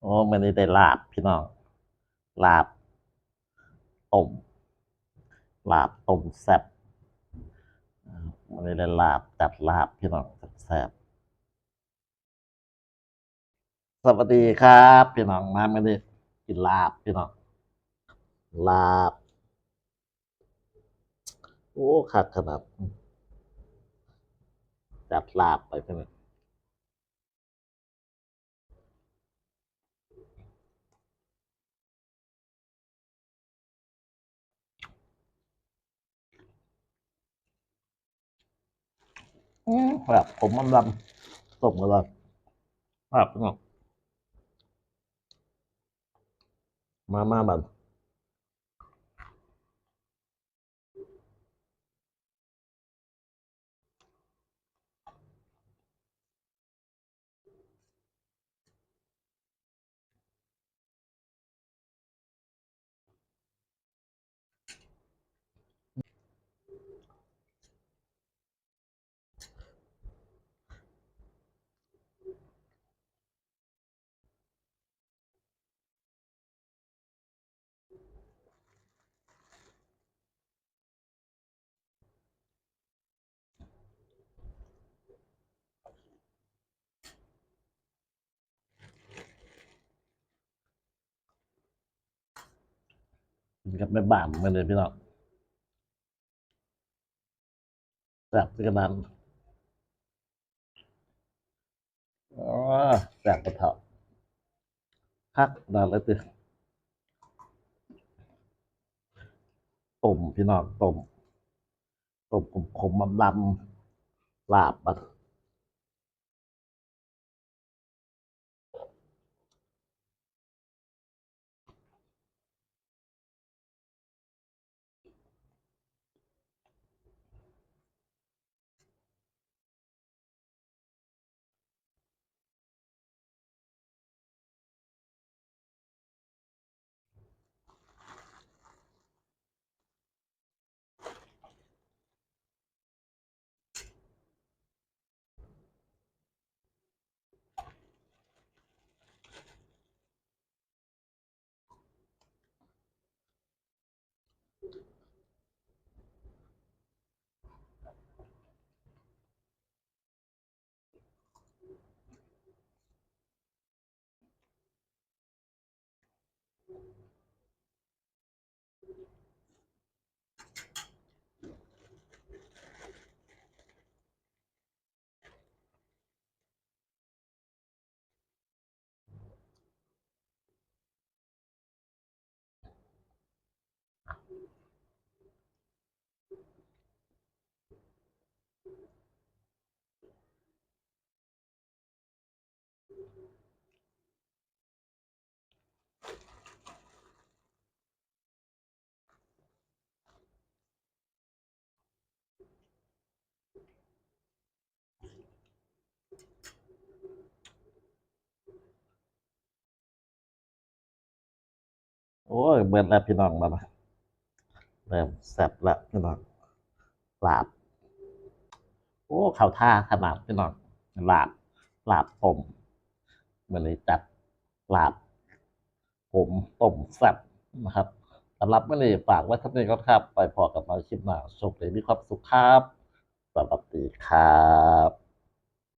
โอ้มันนี้ได้ลาบพี่น้องลาบต้มลาบต้มแซ่บมันนี้ได้ลาบจัดลาบพี่น้องแซ่บสวัสดีครับพี่น้องมาไม่ได้กินลาบพี่น้องลาบ โอ้คักขนาดจัดลาบไปพี่น้อง แบบผมมันลำต้มกันเลยครับพี่น้องมามาแบบ กับแม่บ้านมาเลยพี่น้องแซบกระดานอ๋อแซบกระเทาะคักนานเลยติต้มพี่น้องต้มต้มขมขมลำลำลาบบัด โอ้ ยเบิดแล้วพี่น้องมาละเริ่มแซ่บแล้วพี่น้องลาบ โอ้เข้าท่าขนาดพี่น้องลาบลาบต้มมันเลยจัดลาบผมต้มแซ่บนะครับสำหรับไม่ได้ฝากไว้ท่านี้ก็ครับ ไปพอกับมาคลิปหน้าโชคดีมีความสุขครับสวัสดีครับ